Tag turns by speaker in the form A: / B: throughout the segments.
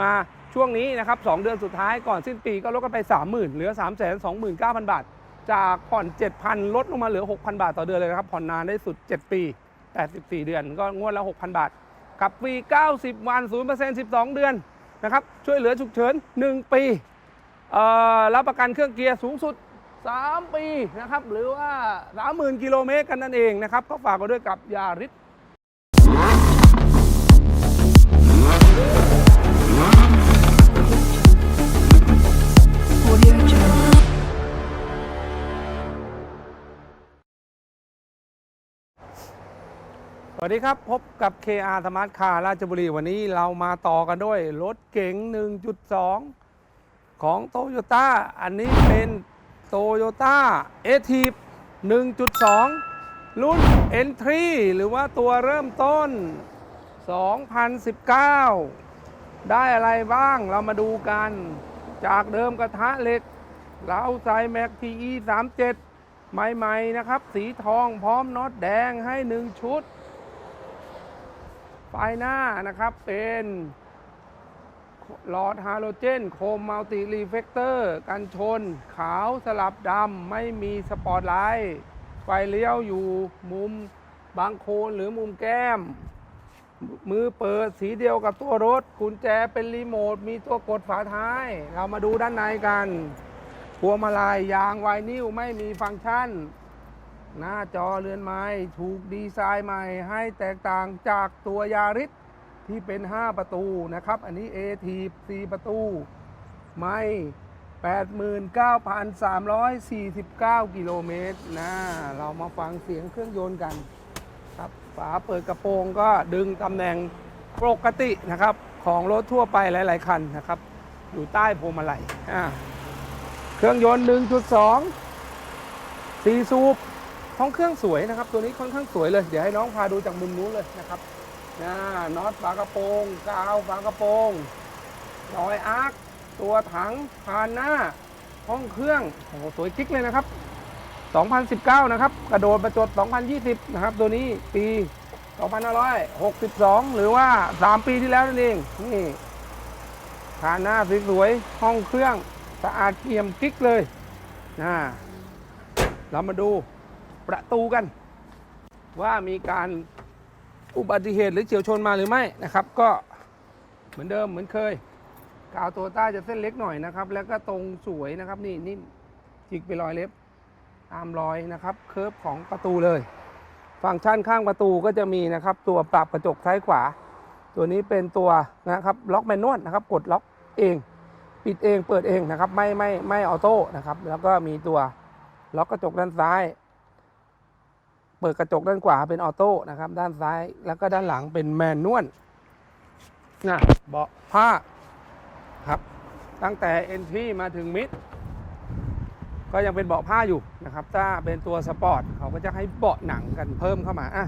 A: มาช่วงนี้นะครับสองเดือนสุดท้ายก่อนสิ้นปีก็ลดกันไป 30,000 เหลือ 3 2 9 0 0 0 บาท จากผ่อน 7,000 ลดลงมาเหลือ 6,000 บาทต่อเดือนเลยนะครับ ผ่อนนานได้สุด 7 ปี 84 เดือนก็งวดละ 6,000 บาท กับฟรี 90 วัน 0% 12 เดือนนะครับช่วยเหลือฉุกเฉิน 1 ปีรับประกันเครื่องเกียร์สูงสุด 3 ปีนะครับหรือว่า 30,000 กิโลเมตรกันนั่นเองนะครับก็ฝากกันด้วยกับยาริส สวัสดีครับ พบกับ KR Smart Car ราชบุรีวันนี้เรามาต่อกันด้วย รถเก๋ง 1.2 ของ Toyota อันนี้เป็น Toyota a t i v 1.2 รุ่น Entry หรือว่าตัวเริ่มต้น 2019 ได้อะไรบ้างเรามาดูกัน จากเดิมกระทะเหล็กเราใส่แม็กทีอี37ใหม่ ๆ นะครับ สีทองพร้อมน็อตแดงให้ 1 ชุด ไฟหน้านะครับเป็นหลอดฮาโลเจน โคมมัลติรีเฟกเตอร์กันชน ขาวสลับดำไม่มีสปอตไลท์ไฟเลี้ยวอยู่มุมบางโคนหรือมุมแก้ม มือเปิดสีเดียวกับตัวรถกุญแจเป็นรีโมท มีตัวกดฝาท้าย เรามาดูด้านในกันพวงมาลัยยางไวนิลไม่มีฟังก์ชัน หน้าจอเรือนไม้ถูกดีไซน์ใหม่ ให้แตกต่างจากตัวยาริสที่เป็น 5 ประตูนะครับ อันนี้ a t 4ประตู ไม่ 89,349 กิโลเมตรนะเรามาฟังเสียงเครื่องยนต์กันครับฝาเปิดกระโปรงก็ดึงตำแหน่งปกตินะครับ ของรถทั่วไปหลาย ๆ คันนะครับ อยู่ใต้พวงมาลัยเครื่องยนต์ 1.2 4 สูบ ห้องเครื่องสวยนะครับ ตัวนี้ค่อนข้างสวยเลย เดี๋ยวให้น้องพาดูจากมุมนู้นเลยนะครับนะน็อตฝากระโปรงกาวฝากระโปรงรอยอาร์คตัวถังพานหน้า ห้องเครื่องโอ้โหสวยกิ๊กเลยนะครับ 2019 นะครับ กระโดดประจด 2020 นะครับ ตัวนี้ปี 2562 หรือว่า 3 ปีที่แล้วนั่นเองนี่พานหน้าสวยๆห้องเครื่องสะอาดเอี่ยมกิ๊กเลยนะเรามาดู ประตูกัน ว่ามีการอุบัติเหตุหรือเฉียวชนมาหรือไม่นะครับ ก็เหมือนเดิมเหมือนเคยกาวตัวใต้จะเส้นเล็กหน่อยนะครับ แล้วก็ตรงสวยนะครับนี่นิ่มจิกไปรอยเล็บตามรอยนะครับเคิร์ฟของประตูเลย ฟังก์ชันข้างประตูก็จะมีนะครับ ตัวปรับกระจกซ้ายขวา ตัวนี้เป็นตัวนะครับล็อกแมนนวลนะครับ กดล็อกเอง ปิดเองเปิดเองนะครับ ไม่ไม่ไม่ออโต้นะครับ แล้วก็มีตัวล็อกกระจกด้านซ้าย เปิดกระจกด้านขวาเป็นออโต้นะครับ ด้านซ้ายแล้วก็ด้านหลังเป็นแมนนวลนะเบาะผ้าครับ ตั้งแต่เอนทรีมาถึงมิดก็ยังเป็นเบาะผ้าอยู่นะครับ ถ้าเป็นตัวสปอร์ตเขาก็จะให้เบาะหนังกันเพิ่มเข้ามาอะ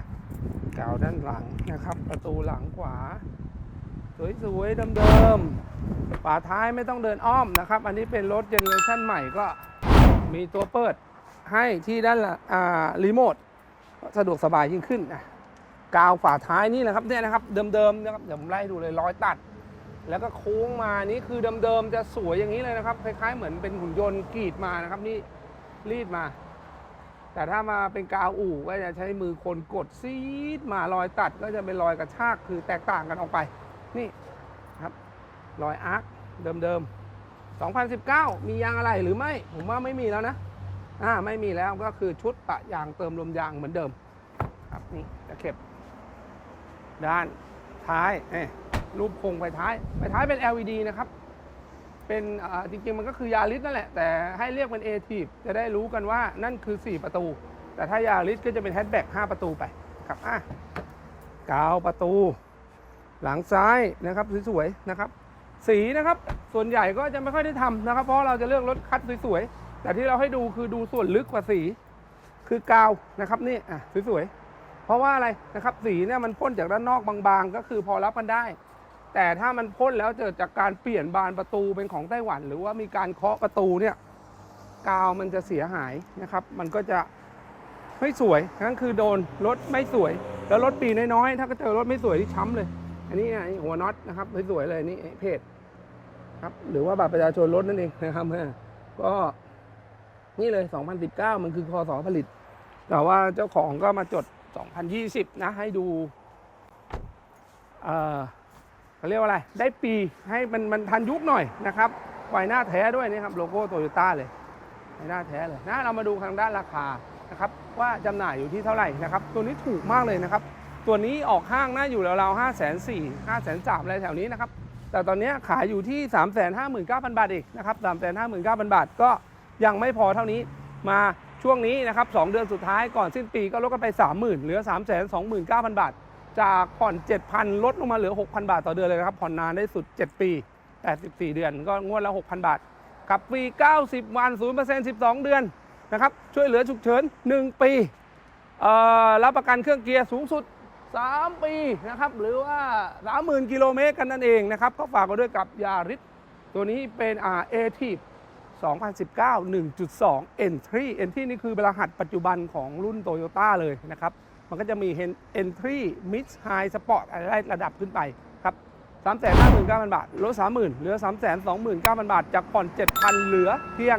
A: กาวด้านหลังนะครับ ประตูหลังขวา สวยๆเดิมๆฝาท้ายไม่ต้องเดินอ้อมนะครับ อันนี้เป็นรถเจเนอเรชันใหม่ก็มีตัวเปิดให้ที่ด้านหลังอ่ารีโมท สะดวกสบายยิ่งขึ้นนะกาวฝาท้ายนี่แหละครับเนี่ยนะครับเดิมๆนะครับเดี๋ยวผมไล่ดูเลยรอยตัด แล้วก็โค้งมานี่คือเดิมๆจะสวยอย่างนี้เลยนะครับคล้ายๆเหมือนเป็นหุ่นยนต์กรีดมานะครับนี่รีดมา แต่ถ้ามาเป็นกาวอู่ก็จะใช้มือคนกดซีดมารอยตัดก็จะเป็นรอยกระชากคือแตกต่างกันออกไป นี่ครับรอยอาร์คเดิมๆ2019 มียางอะไรหรือไม่ ผมว่าไม่มีแล้วนะ อ่าไม่มีแล้วก็คือชุดปะยางเติมลมยางเหมือนเดิม ครับนี่ตะเข็บ ด้านท้ายเอ้รูปคงไฟท้ายไฟท้ายเป็น LED นะครับเป็นอ่าจริงๆ มันก็คือยาริสนั่นแหละ แต่ให้เรียกเป็น a t i v จะได้รู้กันว่านั่นคือ 4 ประตู แต่ถ้ายาริสก็จะเป็นแฮชแบ็ก5ประตูไปครับอะกาวประตู หลังซ้ายนะครับสวยๆนะครับ สีนะครับส่วนใหญ่ก็จะไม่ค่อยได้ทำนะครับ เพราะเราจะเลือกรถคัดสวยๆ แต่ที่เราให้ดูคือดูส่วนลึกกว่าสี คือกาวนะครับนี่อะสวยๆเพราะว่าอะไรนะครับสีเนี่ยมันพ่นจากด้านนอกบางๆ ก็คือพอรับมันได้ แต่ถ้ามันพ่นแล้วเกิดจากการเปลี่ยนบานประตูเป็นของไต้หวัน หรือว่ามีการเคาะประตูเนี่ยกาวมันจะเสียหายนะครับ มันก็จะไม่สวยนั่นคือโดนรถไม่สวย แล้วรถปีน้อยๆ ถ้าก็เจอรถไม่สวยที่ช้ำเลย อันนี้ไงหัวน็อตนะครับสวยๆเลยนี่เพจครับหรือว่าบัตรประชาชนรถนั่นเองนะครับก็ นี่เลย 2019 มันคือคอสอผลิต แต่ว่าเจ้าของก็มาจด 2020 นะ ให้ดู เออเขาเรียกว่าอะไร ได้ปีให้มันมันทันยุคหน่อยนะครับไฟหน้าแท้ด้วยนี่ครับ โลโก้โตโยต้าเลยไฟหน้าแท้เลยนะเรามาดูทางด้านราคานะครับ ว่าจำหน่ายอยู่ที่เท่าไหร่นะครับ ตัวนี้ถูกมากเลยนะครับ ตัวนี้ออกห้างน่าอยู่ราวๆห้าแสนสี่ห้าแสนสามอะไรแถวนี้นะครับ แต่ตอนนี้ขายอยู่ที่ 3 5 9 0 0 0 บาทเองนะครับ 3 5 9 0 0 0 บาทก็ ยังไม่พอเท่านี้มาช่วงนี้นะครับ2เดือนสุดท้ายก่อนสิ้นปีก็ลดกันไป 30,000 เหลือ 3 2 9 0 0 0 บาท จากผ่อน 7,000 ลดลงมาเหลือ 6,000 บาทต่อเดือนเลยนะครับผ่อนนานได้สุด 7 ปี 84 เดือนก็งวดละ 6,000 บาท กับฟรี 90 วัน 0% 12 เดือนนะครับช่วยเหลือฉุกเฉิน 1 ปีรับประกันเครื่องเกียร์สูงสุด 3 ปีนะครับหรือว่า 30,000 กิโลเมตรกันนั่นเองนะครับก็ฝากกันด้วยกับยาริสตัวนี้เป็นอ่าเอที 2019 1.2 Entry Entry นี่คือรหัสปัจจุบันของรุ่น Toyota เลยนะครับ มันก็จะมี Entry Mid High Sport อะไรระดับขึ้นไปครับ 359,000 บาท ลด 30,000 เหลือ 329,000 บาท จากผ่อน 7,000 เหลือเพียง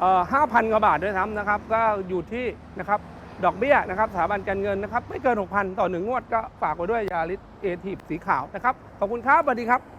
A: 5,000 กว่าบาทด้วยซ้ำนะครับ ก็อยู่ที่นะครับดอกเบี้ยนะครับสถาบันการเงินนะครับ ไม่เกิน 6,000 ต่อหนึ่งงวดก็ฝากไว้ด้วยยาลิสเอทีฟสีขาวนะครับ ขอบคุณครับสวัสดีครับ